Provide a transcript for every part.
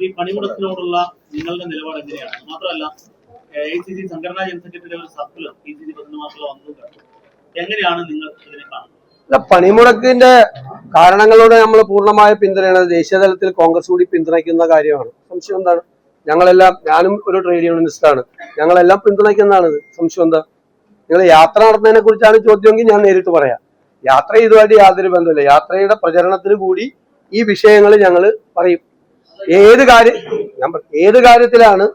ഈ പണിമുടക്കിനോടുള്ള നിങ്ങളുടെ നിലപാട് എങ്ങനെയാണ്? മാത്രമല്ല എ സി സി സംഘടനാ ജനറൽ സെക്രട്ടറിയുടെ ഒരു circular P C C president വന്നതും വന്നത് എങ്ങനെയാണ് നിങ്ങൾ ഇതിനെ കാണുന്നത്? പണിമുടക്കിന്റെ കാരണങ്ങളോട് നമ്മൾ പൂർണമായ പിന്തുണയാണ്. ദേശീയ തലത്തിൽ കോൺഗ്രസ് കൂടി പിന്തുണയ്ക്കുന്ന കാര്യമാണ്. സംശയം എന്താണ്? ഞങ്ങളെല്ലാം ഞാനും ഒരു ട്രേഡ് യൂണിയനിസ്റ്റാണ് ഞങ്ങളെല്ലാം പിന്തുണയ്ക്കുന്നതാണ് സംശയം എന്താ? നിങ്ങൾ യാത്ര നടത്തുന്നതിനെ കുറിച്ചാണ് ചോദ്യമെങ്കിൽ ഞാൻ നേരിട്ട് പറയാം. യാത്ര ഇതുമായിട്ട് യാതൊരു ബന്ധമില്ല യാത്രയുടെ പ്രചരണത്തിന് കൂടി ഈ വിഷയങ്ങൾ ഞങ്ങൾ പറയും. ഏത് കാര്യം ഞാൻ ഏത് കാര്യത്തിലാണ്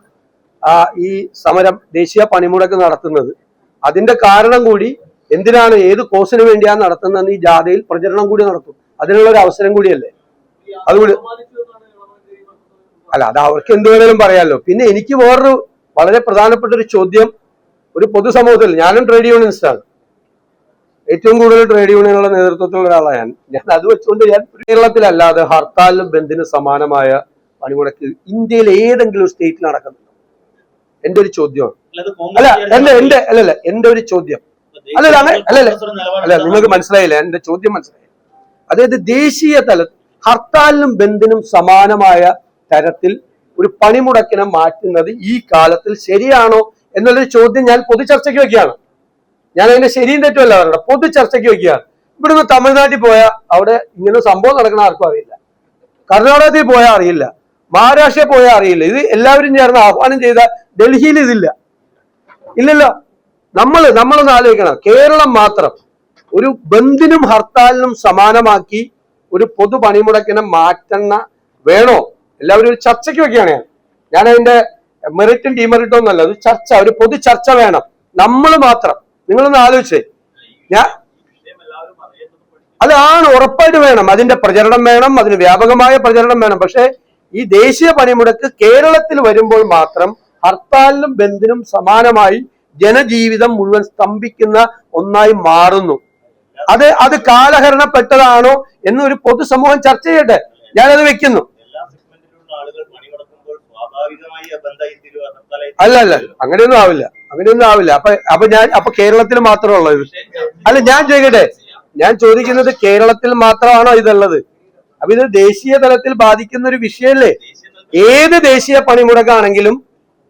ഈ സമരം ദേശീയ പണിമുടക്ക് നടത്തുന്നത്? അതിന്റെ കാരണം കൂടി എന്തിനാണ് ഏത് കോസിന് വേണ്ടിയാണ് നടത്തുന്നതെന്ന് ഈ ജാഥയിൽ പ്രചരണം കൂടി നടത്തും? അതിനുള്ള ഒരു അവസരം കൂടിയല്ലേ? അതുകൂടി അല്ല അത് അവർക്ക് എന്ത് വേണേലും പറയാമല്ലോ പിന്നെ എനിക്ക് വേറൊരു വളരെ പ്രധാനപ്പെട്ട ഒരു ചോദ്യം ഒരു പൊതുസമൂഹത്തിൽ ഞാനും ട്രേഡ് യൂണിയനിസ്റ്റാണ് ഏറ്റവും കൂടുതൽ ട്രേഡ് യൂണിയനുള്ള നേതൃത്വത്തിലുള്ള ഒരാളാണ് ഞാൻ. ഞാൻ അത് വെച്ചുകൊണ്ട് ഞാൻ കേരളത്തിലല്ലാതെ ഹർത്താലിനും ബന്ദിനും സമാനമായ പണിമുടക്ക് ഇന്ത്യയിൽ ഏതെങ്കിലും സ്റ്റേറ്റിൽ നടക്കുന്നുണ്ടോ? എന്റെ ഒരു ചോദ്യമാണ്. അല്ല എന്റെ എന്റെ അല്ലല്ല എന്റെ ഒരു ചോദ്യം. അല്ലല്ല, അങ്ങനെ- അല്ലല്ല. അല്ല നിങ്ങൾക്ക് മനസ്സിലായില്ല? എന്റെ ചോദ്യം മനസ്സിലായി. അതായത് ദേശീയ തലത്തിൽ ഹർത്താലിനും ബന്ദിനും സമാനമായ തരത്തിൽ ഒരു പണിമുടക്കിനെ മാറ്റുന്നത് ഈ കാലത്തിൽ ശരിയാണോ എന്നുള്ളൊരു ചോദ്യം ഞാൻ പൊതു ചർച്ചയ്ക്ക് വെക്കുകയാണ്. ഞാൻ അതിന്റെ ശരിയും തെറ്റുമല്ല അവരുടെ പൊതു ചർച്ചയ്ക്ക് വെക്കുകയാണ്. ഇവിടുന്ന് തമിഴ്നാട്ടിൽ പോയാൽ അവിടെ ഇങ്ങനെ സംഭവം നടക്കുന്ന ആർക്കും അറിയില്ല. കർണാടകത്തിൽ പോയാൽ അറിയില്ല. മഹാരാഷ്ട്രയിൽ പോയാൽ അറിയില്ല. ഇത് എല്ലാവരും ചേർന്ന് ആഹ്വാനം ചെയ്ത ഡൽഹിയിൽ ഇതില്ല. ഇല്ലല്ലോ. നമ്മൾ നമ്മളൊന്ന് ആലോചിക്കണം. കേരളം മാത്രം ഒരു ബന്ദിനും ഹർത്താലിനും സമാനമാക്കി ഒരു പൊതു പണിമുടക്കിനെ മാറ്റണ വേണോ? എല്ലാവരും ഒരു ചർച്ചയ്ക്ക് വെക്കുകയാണ്. ഞാൻ ഞാൻ അതിന്റെ മെറിറ്റും ഡിമെറിറ്റും ഒന്നല്ല ഒരു ചർച്ച ഒരു പൊതു ചർച്ച വേണം. നമ്മൾ മാത്രം. നിങ്ങളൊന്ന് ആലോചിച്ചേ. ഞാൻ അതാണ് ഉറപ്പായിട്ട് വേണം. അതിന്റെ പ്രചരണം വേണം. അതിന് വ്യാപകമായ പ്രചരണം വേണം. പക്ഷേ ഈ ദേശീയ പണിമുടക്ക് കേരളത്തിൽ വരുമ്പോൾ മാത്രം ഹർത്താലിനും ബന്ദിനും സമാനമായി ജനജീവിതം മുഴുവൻ സ്തംഭിക്കുന്ന ഒന്നായി മാറുന്നു. അത് അത് കാലഹരണപ്പെട്ടതാണോ എന്ന് ഒരു പൊതുസമൂഹം ചർച്ച ചെയ്യട്ടെ. ഞാനത് വെക്കുന്നു. അല്ല അല്ല. അങ്ങനെയൊന്നും ആവില്ല. അങ്ങനെയൊന്നും ആവില്ല. അപ്പൊ അപ്പൊ ഞാൻ അപ്പൊ കേരളത്തിൽ മാത്രമേ ഉള്ളൂ. അല്ല ഞാൻ ചോദിക്കട്ടെ? ഞാൻ ചോദിക്കുന്നത് കേരളത്തിൽ മാത്രമാണോ ഇതുള്ളത്? അപ്പൊ ഇത് ദേശീയ തലത്തിൽ ബാധിക്കുന്ന ഒരു വിഷയമല്ലേ? ഏത് ദേശീയ പണിമുടക്കാണെങ്കിലും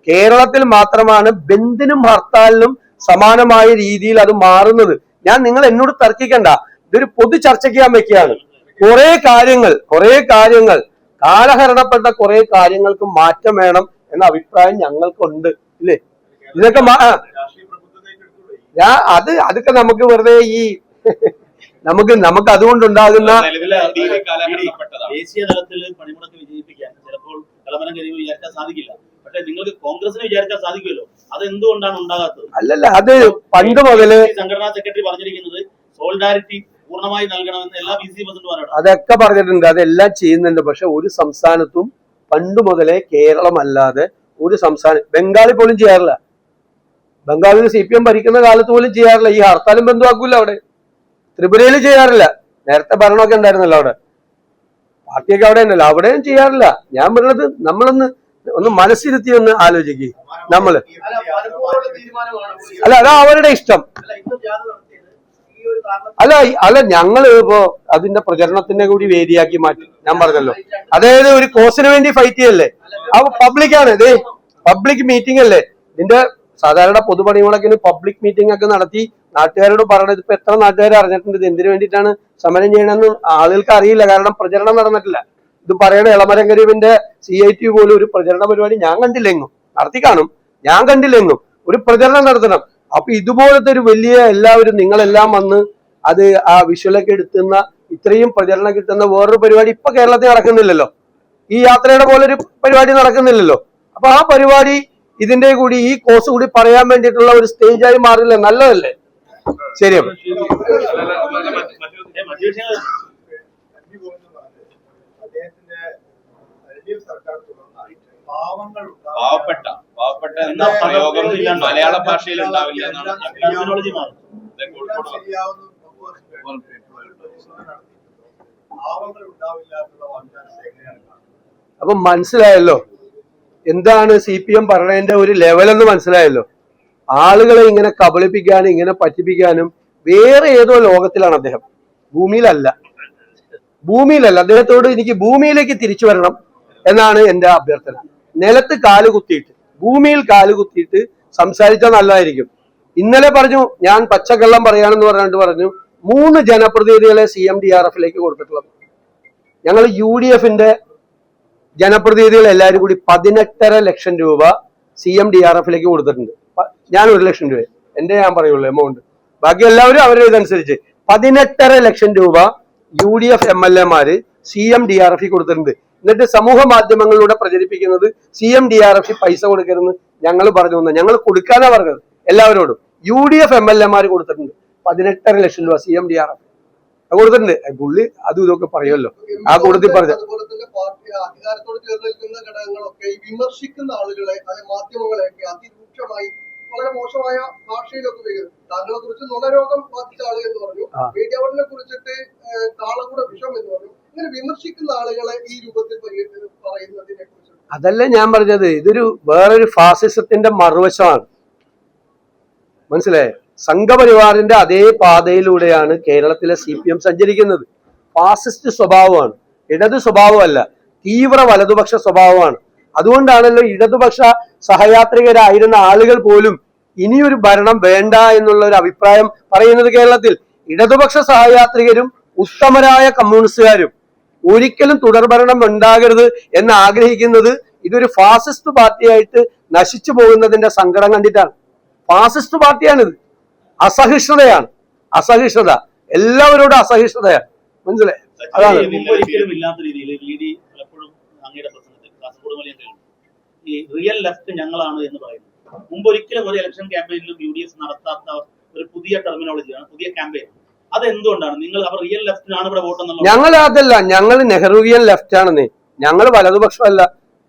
കേരളത്തിൽ മാത്രമാണ് ബന്ദിനും ഹർത്താലിനും സമാനമായ രീതിയിൽ അത് മാറുന്നത്. ഞാൻ നിങ്ങൾ എന്നോട് തർക്കിക്കണ്ട. ഇതൊരു പൊതു ചർച്ചയ്ക്ക് ഞാൻ വെക്കുകയാണ്. കുറെ കാര്യങ്ങൾ കുറെ കാര്യങ്ങൾ കാലഹരണപ്പെട്ട കുറെ കാര്യങ്ങൾക്ക് മാറ്റം വേണം എന്ന അഭിപ്രായം ഞങ്ങൾക്കുണ്ട്. ഇല്ലേ? ഇതൊക്കെ അത് അതൊക്കെ നമുക്ക് വെറുതെ ഈ നമുക്ക് നമുക്ക് അതുകൊണ്ടുണ്ടാകുന്ന ദേശീയ തലത്തിൽ പണിമുടക്ക് വിജയിപ്പിക്കാൻ ചിലപ്പോൾ കളമനം കരിവ് വിചാരിക്കാൻ സാധിക്കില്ല. പക്ഷെ നിങ്ങൾക്ക് കോൺഗ്രസിന് വിചാരിക്കാൻ സാധിക്കുമല്ലോ. അത് എന്തുകൊണ്ടാണ് ഉണ്ടാകാത്തത്? അല്ലല്ല അത് പണ്ട് മുതൽ സംഘടനാ സെക്രട്ടറി പറഞ്ഞിരിക്കുന്നത് സോളിഡാരിറ്റി പൂർണമായി നൽകണമെന്ന് എല്ലാ ബി സി പ്രസിഡന്റ് പറയണം. അതൊക്കെ പറഞ്ഞിട്ടുണ്ട് അതെല്ലാം ചെയ്യുന്നുണ്ട്. പക്ഷെ ഒരു സംസ്ഥാനത്തും പണ്ട് മുതലേ കേരളമല്ലാതെ ഒരു സംസ്ഥാനം ബംഗാളിൽ പോലും ചെയ്യാറില്ല. ബംഗാളിൽ സി പി എം ഭരിക്കുന്ന കാലത്ത് പോലും ചെയ്യാറില്ല. ഈ ഹർത്താലും ബന്ധുവാക്കൂല അവിടെ. ത്രിപുരയിൽ ചെയ്യാറില്ല. നേരത്തെ ഭരണമൊക്കെ ഉണ്ടായിരുന്നല്ലോ അവിടെ. പാർട്ടിയൊക്കെ അവിടെ ഉണ്ടല്ലോ. അവിടെയും ചെയ്യാറില്ല. ഞാൻ പറഞ്ഞത് നമ്മളൊന്ന് ഒന്ന് മനസ്സിരുത്തി ഒന്ന് ആലോചിക്കുക നമ്മൾ. അല്ല അതാ അവരുടെ ഇഷ്ടം. അല്ല അല്ല ഞങ്ങൾ ഇപ്പോ അതിന്റെ പ്രചരണത്തിന്റെ കൂടി വേദിയാക്കി മാറ്റി. ഞാൻ പറഞ്ഞല്ലോ. അതായത് ഒരു കോസിന് വേണ്ടി ഫൈറ്റ് ചെയ്യല്ലേ? അപ്പൊ പബ്ലിക്കാണ് ഇത് പബ്ലിക് മീറ്റിംഗ് അല്ലേ? ഇതിന്റെ സാധാരണ പൊതുപണിമുടക്കിന് പബ്ലിക് മീറ്റിംഗ് ഒക്കെ നടത്തി നാട്ടുകാരോട് പറയണത് ഇപ്പൊ എത്ര നാട്ടുകാർ അറിഞ്ഞിട്ടുണ്ട്? ഇത് എന്തിനു വേണ്ടിയിട്ടാണ് സമരം ചെയ്യണമെന്ന് ആളുകൾക്ക് അറിയില്ല. കാരണം പ്രചരണം നടന്നിട്ടില്ല. ഇത് പറയണ ഇളമരം കരീബിന്റെ സി ഐ ടി പോലും ഒരു പ്രചരണ പരിപാടി ഞാൻ കണ്ടില്ലെങ്ങും. നടത്തി കാണും. ഞാൻ കണ്ടില്ലെങ്ങും. ഒരു പ്രചരണം നടത്തണം. അപ്പൊ ഇതുപോലത്തെ ഒരു വലിയ എല്ലാവരും നിങ്ങളെല്ലാം വന്ന് അത് ആ വിഷ്വലൊക്കെ എടുത്തുന്ന ഇത്രയും പ്രചരണം കിട്ടുന്ന വേറൊരു പരിപാടി ഇപ്പൊ കേരളത്തിൽ നടക്കുന്നില്ലല്ലോ. ഈ യാത്രയുടെ പോലെ ഒരു പരിപാടി നടക്കുന്നില്ലല്ലോ. അപ്പൊ ആ പരിപാടി ഇതിന്റെ കൂടി ഈ കോഴ്സ് കൂടി പറയാൻ വേണ്ടിയിട്ടുള്ള ഒരു സ്റ്റേജായി മാറില്ല. നല്ലതല്ലേ? ശരി പാവപ്പെട്ട പാവപ്പെട്ട എന്ന പ്രയോഗം. മലയാള ഭാഷയിൽ ഉണ്ടാവില്ല അപ്പൊ മനസ്സിലായല്ലോ. എന്താണ് സി പി എം പറഞ്ഞതിന്റെ ഒരു ലെവലെന്ന് മനസ്സിലായല്ലോ. ആളുകളെ ഇങ്ങനെ കബളിപ്പിക്കാനും ഇങ്ങനെ പറ്റിപ്പിക്കാനും വേറെ ഏതോ ലോകത്തിലാണ് അദ്ദേഹം. ഭൂമിയിലല്ല. ഭൂമിയിലല്ല. അദ്ദേഹത്തോട് എനിക്ക് ഭൂമിയിലേക്ക് തിരിച്ചു വരണം എന്നാണ് എന്റെ അഭ്യർത്ഥന. നിലത്ത് കാൽ കുത്തിയിട്ട് ഭൂമിയിൽ കാൽ കുത്തിയിട്ട് സംസാരിച്ചാൽ നല്ലതായിരിക്കും. ഇന്നലെ പറഞ്ഞു ഞാൻ പച്ചക്കള്ളം പറയാണെന്ന് പറഞ്ഞിട്ട് പറഞ്ഞു മൂന്ന് ജനപ്രതിനിധികളെ സി എം ഡി ആർ എഫിലേക്ക് കൊടുത്തിട്ടുള്ളത്. ഞങ്ങൾ യു ഡി എഫിന്റെ ജനപ്രതിനിധികൾ എല്ലാവരും കൂടി പതിനെട്ടര ലക്ഷം രൂപ സി എം ഡി ആർ എഫിലേക്ക് കൊടുത്തിട്ടുണ്ട്. ഞാൻ ഒരു ലക്ഷം രൂപ. എന്റെ ഞാൻ പറയുള്ളൂ എമൗണ്ട് ബാക്കി എല്ലാവരും അവരുടെ ഇതനുസരിച്ച്. പതിനെട്ടര ലക്ഷം രൂപ U D F M L എമാര് C M D R F കൊടുത്തിട്ടുണ്ട്. എന്നിട്ട് സമൂഹ മാധ്യമങ്ങളിലൂടെ പ്രചരിപ്പിക്കുന്നത് C M D R F പൈസ കൊടുക്കരുതെന്ന് ഞങ്ങൾ പറഞ്ഞു തന്നെ ഞങ്ങൾ കൊടുക്കാനാ പറഞ്ഞത്. എല്ലാവരോടും. U D F M L എമാര് കൊടുത്തിട്ടുണ്ട്. പതിനെട്ടര ലക്ഷം രൂപ C M D R F. കൊടുത്തിട്ടുണ്ട്. പുള്ളി അതും ഇതൊക്കെ പറയുമല്ലോ. ആ കൂട്ടത്തിൽ പറഞ്ഞു അധികാരത്തോട് ചേർന്ന് നിൽക്കുന്ന ഘടകങ്ങളൊക്കെ വിമർശിക്കുന്ന ആളുകളെ മാധ്യമങ്ങളെയൊക്കെ അതിരൂക്ഷമായി വളരെ മോശമായ ഭാഷയിലൊക്കെ ഉപയോഗിക്കുന്നു. താങ്കളെ കുറിച്ച് നുണരോഗം ബാധിച്ച ആളുകൾ എന്ന് പറഞ്ഞു ആ. മീഡിയവളിനെ കുറിച്ചിട്ട് കാളകൂടെ വിഷം എന്ന് പറഞ്ഞു ഇങ്ങനെ വിമർശിക്കുന്ന ആളുകളെ ഈ രൂപത്തിൽ പറയുന്നതിനെ കുറിച്ച് അതല്ല ഞാൻ പറഞ്ഞത്? ഇതൊരു വേറൊരു ഫാസിസത്തിന്റെ മറുവശമാണ്. മനസ്സിലായേ? സംഘപരിവാറിന്റെ അതേ പാതയിലൂടെയാണ് കേരളത്തിലെ സി പി എം സഞ്ചരിക്കുന്നത്. ഫാസിസ്റ്റ് സ്വഭാവമാണ്. ഇടത് സ്വഭാവമല്ല തീവ്ര വലതുപക്ഷ സ്വഭാവമാണ്. അതുകൊണ്ടാണല്ലോ ഇടതുപക്ഷ സഹയാത്രികരായിരുന്ന ആളുകൾ പോലും ഇനിയൊരു ഭരണം വേണ്ട എന്നുള്ള ഒരു അഭിപ്രായം പറയുന്നത് കേരളത്തിൽ. ഇടതുപക്ഷ സഹയാത്രികരും ഉത്തമരായ കമ്മ്യൂണിസ്റ്റുകാരും ഒരിക്കലും തുടർഭരണം ഉണ്ടാകരുത് എന്ന് ആഗ്രഹിക്കുന്നത് ഇതൊരു ഫാസിസ്റ്റ് പാർട്ടിയായിട്ട് നശിച്ചു പോകുന്നതിന്റെ സങ്കടം കണ്ടിട്ടാണ്. ഫാസിസ്റ്റ് പാർട്ടിയാണിത്. അസഹിഷ്ണുതയാണ്. അസഹിഷ്ണുത. എല്ലാവരോടും അസഹിഷ്ണുതയാണ്. മനസ്സിലായി? അതാണ്. കേൾക്കും ഈ റിയൽ ലെഫ്റ്റ് ഞങ്ങളാണ് എന്ന് പറയുന്നത് മുമ്പ് ഒരിക്കലും ഒരു ഇലക്ഷൻ ക്യാമ്പയിനിലും യു ഡി എഫ് നടത്താത്ത ഒരു പുതിയ ടെർമിനോളജിയാണ് പുതിയ ക്യാമ്പയിൻ അത് എന്തുകൊണ്ടാണ് നിങ്ങൾ അവർ റിയൽ ലെഫ്റ്റിനാണ് ഇവിടെ വോട്ട് ഞങ്ങൾ അതല്ല ഞങ്ങൾ നെഹ്റുവിയൻ ലെഫ്റ്റ് ആണെന്നേ. ഞങ്ങൾ വലതുപക്ഷമല്ല.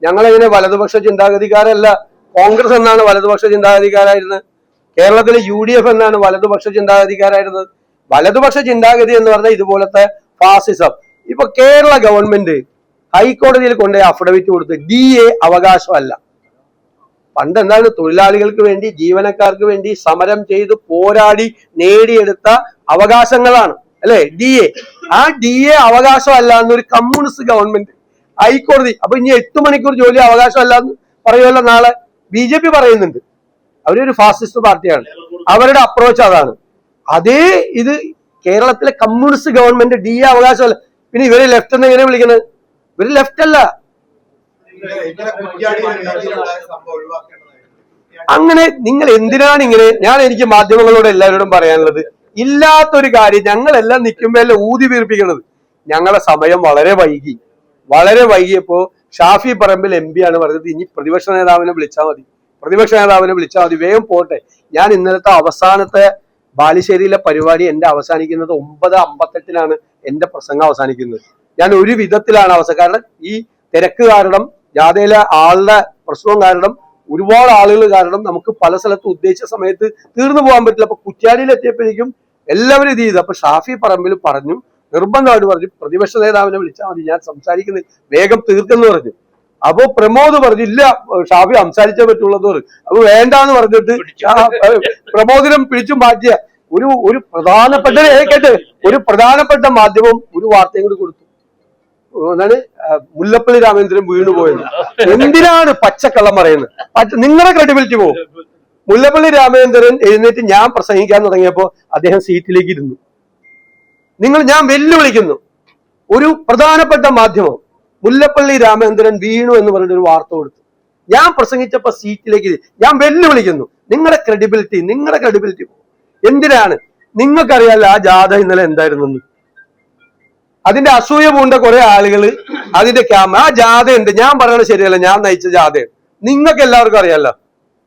ഞങ്ങൾ എങ്ങനെ വലതുപക്ഷ ചിന്താഗതിക്കാരല്ല. കോൺഗ്രസ് എന്നാണ് വലതുപക്ഷ ചിന്താഗതിക്കാരായിരുന്നത്. കേരളത്തിലെ യു ഡി എഫ് എന്നാണ് വലതുപക്ഷ ചിന്താഗതിക്കാരായിരുന്നത്. വലതുപക്ഷ ചിന്താഗതി എന്ന് പറഞ്ഞാൽ ഇതുപോലത്തെ ഫാസിസം ഇപ്പൊ കേരള ഗവൺമെന്റ് ഹൈക്കോടതിയിൽ കൊണ്ടുപോയി അഫിഡവിറ്റ് കൊടുത്ത് ഡി എ അവകാശമല്ല. പണ്ട് എന്താണ്? തൊഴിലാളികൾക്ക് വേണ്ടി ജീവനക്കാർക്ക് വേണ്ടി സമരം ചെയ്ത് പോരാടി നേടിയെടുത്ത അവകാശങ്ങളാണ്. അല്ലെ? ഡി എ ആ ഡി എ അവകാശമല്ല എന്നൊരു കമ്മ്യൂണിസ്റ്റ് ഗവൺമെന്റ് ഹൈക്കോടതി. അപ്പൊ ഇനി എട്ട് മണിക്കൂർ ജോലി അവകാശമല്ല എന്ന് പറയുമല്ലോ നാളെ. ബി ജെ പി പറയുന്നുണ്ട്. അവരൊരു ഫാസിസ്റ്റ് പാർട്ടിയാണ്. അവരുടെ അപ്രോച്ച് അതാണ്. അതേ ഇത് കേരളത്തിലെ കമ്മ്യൂണിസ്റ്റ് ഗവൺമെന്റ് ഡി എ അവകാശമല്ല. പിന്നെ ഇവർ ലെഫ്റ്റ് എന്ന് എങ്ങനെ വിളിക്കുന്നത് ഇവർ ലെഫ്റ്റ് അല്ല. അങ്ങനെ നിങ്ങൾ എന്തിനാണ് ഇങ്ങനെ ഞാൻ എനിക്ക് മാധ്യമങ്ങളോട് എല്ലാവരോടും പറയാനുള്ളത് ഇല്ലാത്തൊരു കാര്യം ഞങ്ങളെല്ലാം നിൽക്കുമ്പോഴല്ലേ ഊതി വീർപ്പിക്കുന്നത്. ഞങ്ങളെ സമയം വളരെ വൈകി. വളരെ വൈകിയപ്പോ ഷാഫി പറമ്പിൽ എം പി ആണ് പറഞ്ഞത് ഇനി പ്രതിപക്ഷ നേതാവിനെ വിളിച്ചാൽ മതി. പ്രതിപക്ഷ നേതാവിനെ വിളിച്ചാൽ മതി വേഗം പോട്ടെ. ഞാൻ ഇന്നലത്തെ അവസാനത്തെ ബാലുശ്ശേരിയിലെ പരിപാടി എന്റെ അവസാനിക്കുന്നത് ഒമ്പത് അമ്പത്തെട്ടിനാണ് എന്റെ പ്രസംഗം അവസാനിക്കുന്നത്. ഞാൻ ഒരു വിധത്തിലാണ് അവസ്ഥ കാരണം ഈ തിരക്ക് കാരണം ജാഥയിലെ ആളുടെ പ്രശ്നവും കാരണം ഒരുപാട് ആളുകൾ കാരണം നമുക്ക് പല സ്ഥലത്ത് ഉദ്ദേശിച്ച സമയത്ത് തീർന്നു പോകാൻ പറ്റില്ല. അപ്പൊ കുറ്റ്യാടിയിൽ എത്തിയപ്പോഴേക്കും എല്ലാവരും ഇത് ചെയ്തു. അപ്പൊ ഷാഫി പറമ്പിൽ പറഞ്ഞു നിർബന്ധമായിട്ട് പറഞ്ഞു പ്രതിപക്ഷ നേതാവിനെ വിളിച്ചാൽ മതി ഞാൻ സംസാരിക്കുന്നില്ല വേഗം തീർക്കെന്ന് പറഞ്ഞു. അപ്പോ പ്രമോദ് പറഞ്ഞു ഇല്ല ഷാഫി സംസാരിച്ചേ പറ്റുള്ളൂ അപ്പൊ വേണ്ടാന്ന് പറഞ്ഞിട്ട് പ്രമോദിനം പിടിച്ചു മാറ്റിയ ഒരു ഒരു പ്രധാനപ്പെട്ട കേട്ട് ഒരു പ്രധാനപ്പെട്ട മാധ്യമം ഒരു വാർത്തയും കൂടി കൊടുത്തു. എന്താണ്? മുല്ലപ്പള്ളി രാമേന്ദ്രൻ വീണുപോയത് എന്തിനാണ് പച്ചക്കള്ളം പറയുന്നത്? നിങ്ങളുടെ ക്രെഡിബിലിറ്റി പോകും മുല്ലപ്പള്ളി രാമേന്ദ്രൻ എഴുന്നേറ്റ് ഞാൻ പ്രസംഗിക്കാൻ തുടങ്ങിയപ്പോ അദ്ദേഹം സീറ്റിലേക്ക് ഇരുന്നു. നിങ്ങൾ ഞാൻ വെല്ലുവിളിക്കുന്നു. ഒരു പ്രധാനപ്പെട്ട മാധ്യമം മുല്ലപ്പള്ളി രാമേന്ദ്രൻ വീണു എന്ന് പറഞ്ഞിട്ട് ഒരു വാർത്ത കൊടുത്തു. ഞാൻ പ്രസംഗിച്ചപ്പോ സീറ്റിലേക്ക് ഞാൻ വെല്ലുവിളിക്കുന്നു. നിങ്ങളുടെ ക്രെഡിബിലിറ്റി നിങ്ങളുടെ ക്രെഡിബിലിറ്റി എന്തിനാണ്? നിങ്ങൾക്കറിയാലോ ആ ജാഥ ഇന്നലെ എന്തായിരുന്നു. അതിന്റെ അസൂയ പൂണ്ട കുറെ ആളുകൾ അതിന്റെ ക്യാമറ ആ ജാഥ ഉണ്ട് ഞാൻ പറയണത് ശരിയല്ല. ഞാൻ നയിച്ച ജാഥയാണ്. നിങ്ങൾക്ക് എല്ലാവർക്കും അറിയാലോ.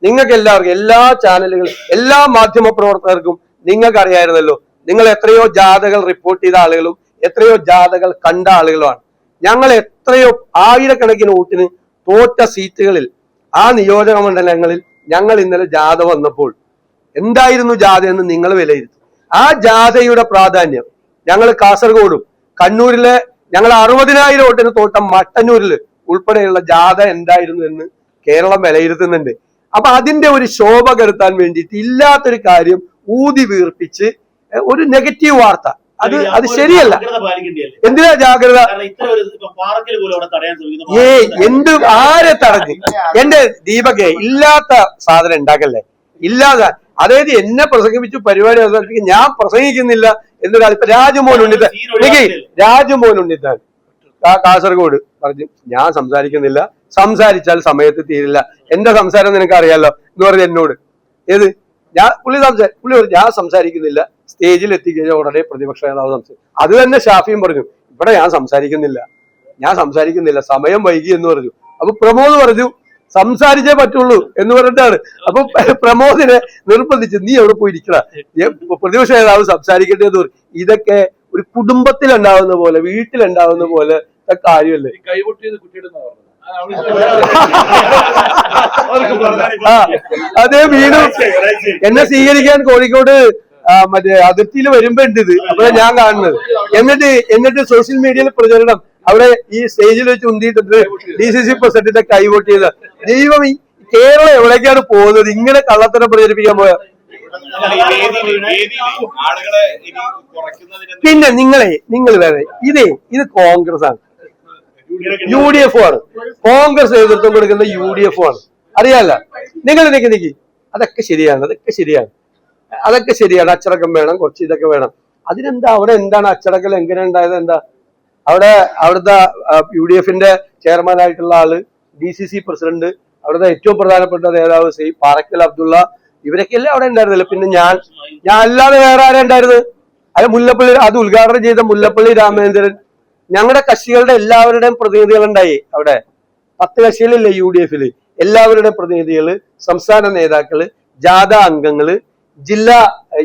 നിങ്ങൾക്ക് എല്ലാവർക്കും എല്ലാ ചാനലുകളും എല്ലാ മാധ്യമ പ്രവർത്തകർക്കും നിങ്ങൾക്ക് അറിയായിരുന്നല്ലോ നിങ്ങൾ എത്രയോ ജാഥകൾ റിപ്പോർട്ട് ചെയ്ത ആളുകളും എത്രയോ ജാഥകൾ കണ്ട ആളുകളുമാണ്. ഞങ്ങൾ എത്രയോ ആയിരക്കണക്കിന് വോട്ടിന് തോറ്റ സീറ്റുകളിൽ ആ നിയോജക മണ്ഡലങ്ങളിൽ ഞങ്ങൾ ഇന്നലെ ജാഥ വന്നപ്പോൾ എന്തായിരുന്നു ജാഥ എന്ന് നിങ്ങൾ വിലയിരുത്തി. ആ ജാഥയുടെ പ്രാധാന്യം ഞങ്ങൾ കാസർഗോഡും കണ്ണൂരിലെ ഞങ്ങൾ അറുപതിനായിരം വോട്ടിന് തോട്ടം മട്ടന്നൂരിൽ ഉൾപ്പെടെയുള്ള ജാഥ എന്തായിരുന്നു എന്ന് കേരളം വിലയിരുത്തുന്നുണ്ട്. അപ്പൊ അതിന്റെ ഒരു ശോഭ കെടുത്താൻ വേണ്ടിയിട്ട് ഇല്ലാത്തൊരു കാര്യം ഊതി വീർപ്പിച്ച് ഒരു നെഗറ്റീവ് വാർത്ത. അത് അത് ശരിയല്ല. എന്തിനാ ജാഗ്രത? ഏ എന്ത് ആരെ തടഞ്ഞു? എന്റെ ദീപകെ ഇല്ലാത്ത സാധനം ഉണ്ടാക്കല്ലേ? ഇല്ലാതെ അതായത് എന്നെ പ്രസംഗിപ്പിച്ചു പരിപാടി അവസാനിപ്പിക്കും ഞാൻ പ്രസംഗിക്കുന്നില്ല എന്നൊരാൾ ഇപ്പൊ രാജമോഹൻ ഉണ്ണിത്താൻ. രാജമോഹൻ ഉണ്ണിത്താൻ. കാസർഗോഡ് പറഞ്ഞു ഞാൻ സംസാരിക്കുന്നില്ല. സംസാരിച്ചാൽ സമയത്ത് തീരില്ല. എന്റെ സംസാരം നിനക്ക് അറിയാലോ എന്ന് പറഞ്ഞു എന്നോട്. ഏത്? ഞാൻ പുള്ളി സംസാരി പുള്ളി പറഞ്ഞു ഞാൻ സംസാരിക്കുന്നില്ല. സ്റ്റേജിൽ എത്തിക്കഴിഞ്ഞാൽ ഉടനെ പ്രതിപക്ഷ നേതാവ് സംസാരിച്ചു അത് തന്നെ ഷാഫിയും പറഞ്ഞു ഇവിടെ ഞാൻ സംസാരിക്കുന്നില്ല. ഞാൻ സംസാരിക്കുന്നില്ല സമയം വൈകി എന്ന് പറഞ്ഞു. അപ്പൊ പ്രമോദ് പറഞ്ഞു സംസാരിച്ചേ പറ്റുള്ളൂ എന്ന് പറഞ്ഞിട്ടാണ്. അപ്പൊ പ്രമോദിനെ നിർബന്ധിച്ച് നീ എവിടെ പോയി ഇരിക്കണ പ്രതിപക്ഷ നേതാവ് സംസാരിക്കട്ടെ എന്ന് പറഞ്ഞു ഇതൊക്കെ ഒരു കുടുംബത്തിലുണ്ടാവുന്ന പോലെ വീട്ടിലുണ്ടാവുന്ന പോലെ കാര്യമല്ലേ? കൈകൊട്ടിയത് കുട്ടിയുടെ ആ അതേ വീട് എന്നെ സ്വീകരിക്കാൻ കോഴിക്കോട് മറ്റേ അതിർത്തിയിൽ വരുമ്പോ ഉണ്ട് ഇത്. അപ്പോഴാണ് ഞാൻ കാണുന്നത്. എന്നിട്ട് എന്നിട്ട് സോഷ്യൽ മീഡിയയിൽ പ്രചരണം. അവിടെ ഈ സ്റ്റേജിൽ വെച്ച് ഉന്തിയിട്ടുണ്ട് ഡി സി സി പ്രസിഡന്റിന്റെ കൈവോട്ട് ചെയ്ത ദൈവം ഈ കേരളം എവിടേക്കാണ് പോകുന്നത്? ഇങ്ങനെ കള്ളത്തരം പ്രചരിപ്പിക്കാൻ പോയ. പിന്നെ നിങ്ങളെ നിങ്ങൾ വേറെ. ഇതേ ഇത് കോൺഗ്രസ് ആണ്. യു ഡി എഫ് ആണ്. കോൺഗ്രസ് നേതൃത്വം കൊടുക്കുന്ന യു ഡി എഫ് ആണ്. അറിയാല്ല? നിങ്ങൾ നിക്ക് നിക്ക്? അതൊക്കെ ശരിയാണ് അതൊക്കെ ശരിയാണ്. അതൊക്കെ ശരിയാണ്. അച്ചടക്കം വേണം കുറച്ച് ഇതൊക്കെ വേണം. അതിനെന്താ അവിടെ എന്താണ് അച്ചടക്കം? എങ്ങനെ ഉണ്ടായത്? എന്താ? അവിടെ അവിടുത്തെ യു ഡി എഫിന്റെ ചെയർമാൻ ആയിട്ടുള്ള ആൾ ഡി സി സി പ്രസിഡന്റ് അവിടുത്തെ ഏറ്റവും പ്രധാനപ്പെട്ട നേതാവ് ശ്രീ പാറക്കൽ അബ്ദുള്ള ഇവരൊക്കെയല്ലേ അവിടെ ഉണ്ടായിരുന്നില്ല പിന്നെ ഞാൻ ഞാൻ അല്ലാതെ വേറെ ആരാ ഉണ്ടായിരുന്നത്? അത് മുല്ലപ്പള്ളി അത് ഉദ്ഘാടനം ചെയ്ത മുല്ലപ്പള്ളി രാമചന്ദ്രൻ. ഞങ്ങളുടെ കക്ഷികളുടെ എല്ലാവരുടെയും പ്രതിനിധികളുണ്ടായി അവിടെ. പത്ത് കക്ഷികളില്ലേ യു ഡി എഫിൽ എല്ലാവരുടെയും പ്രതിനിധികൾ സംസ്ഥാന നേതാക്കൾ ജാഥ അംഗങ്ങൾ ജില്ലാ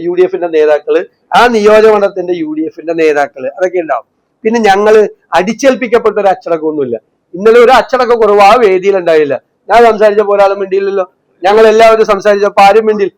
യു ഡി എഫിന്റെ നേതാക്കൾ ആ നിയോജകമണ്ഡലത്തിന്റെ യു ഡി എഫിന്റെ നേതാക്കൾ അതൊക്കെ ഉണ്ടാവും. പിന്നെ ഞങ്ങൾ അടിച്ചേൽപ്പിക്കപ്പെട്ട ഒരു അച്ചടക്കമൊന്നുമില്ല. ഇന്നലെ ഒരു അച്ചടക്ക കുറവ് ആ വേദിയിൽ ഉണ്ടായില്ല. ഞാൻ സംസാരിച്ച പോലെ ആളും മിണ്ടിയില്ലല്ലോ. ഞങ്ങൾ എല്ലാവരും സംസാരിച്ചപ്പോ ആരും മിണ്ടിൽ